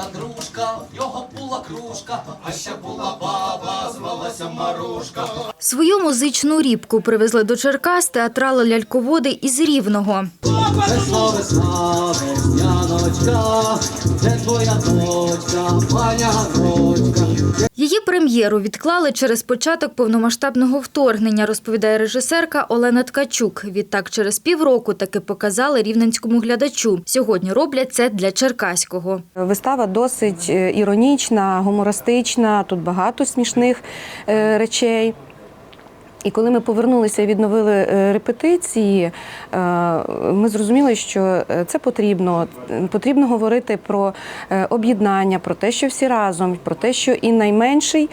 та дружка, його була кружка, а ще була баба, звалася Марушка. Свою музичну рібку привезли до Черкас театрали ляльководи із Рівного. Це твоя дочка, паня Ганочка. Прем'єру відклали через початок повномасштабного вторгнення, розповідає режисерка Олена Ткачук. Відтак через півроку таки показали рівненському глядачу. Сьогодні роблять це для черкаського. Вистава досить е, іронічна, гумористична, тут багато смішних е, речей. І коли ми повернулися і відновили е, репетиції, е, ми зрозуміли, що е, це потрібно. Потрібно говорити про об'єднання, про те, що всі разом, про те, що і найменший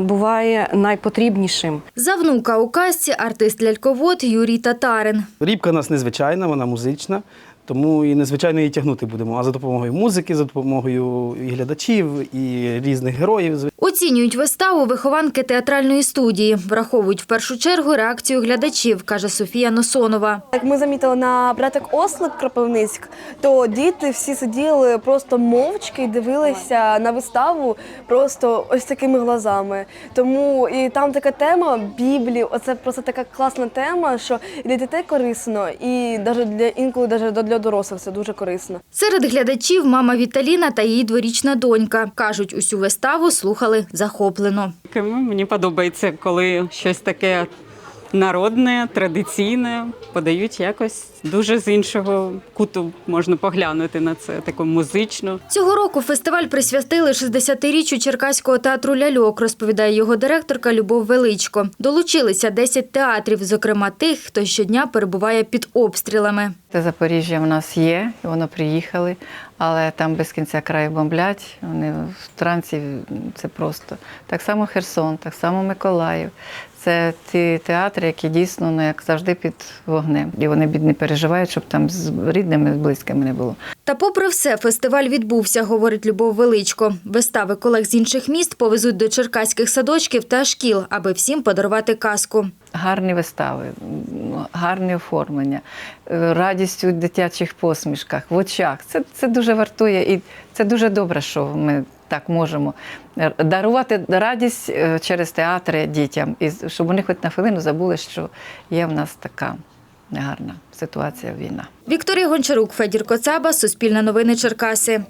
буває найпотрібнішим. За внука у казці артист ляльковод Юрій Татарин. Рібка у нас незвичайна, вона музична, тому і незвичайно її тягнути будемо. А за допомогою музики, за допомогою і глядачів, і різних героїв. Оцінюють виставу вихованки театральної студії. Враховують в першу чергу реакцію глядачів, каже Софія Носонова. Як ми замітили на братик Ослик Кропивницьк, то діти всі сиділи просто мовчки і дивилися на виставу просто ось такими глазами. Тому і там така тема Біблії, оце просто така класна тема, що і для дітей корисно, і навіть для інколи навіть для дорослих це дуже корисно. Серед глядачів мама Віталіна та її дворічна донька. Кажуть, усю виставу слухали захоплено. Мені подобається, коли щось таке народне, традиційне подають якось дуже з іншого куту можна поглянути на це, таку музично. Цього року фестиваль присвятили 60-річчю Черкаського театру ляльок, розповідає його директорка Любов Величко. Долучилися 10 театрів, зокрема тих, хто щодня перебуває під обстрілами. Те Запоріжжя в нас є, і воно приїхали, але там без кінця краю бомблять. Вони в вранці це просто. Так само Херсон, так само Миколаїв. Це ті театри, які дійсно ну, як завжди під вогнем. І вони бідні переживають, щоб там з рідними, з близькими не було. Та попри все, фестиваль відбувся, говорить Любов Величко. Вистави колег з інших міст повезуть до черкаських садочків та шкіл, аби всім подарувати казку. Гарні вистави, гарне оформлення, е, радість у дитячих посмішках, в очах. Це, це дуже вартує і це дуже добре, що ми так можемо е, дарувати радість е, через театри дітям, і щоб вони хоч на хвилину забули, що є в нас така негарна ситуація війна. Вікторія Гончарук, Федір Коцаба, Суспільне новини Черкаси.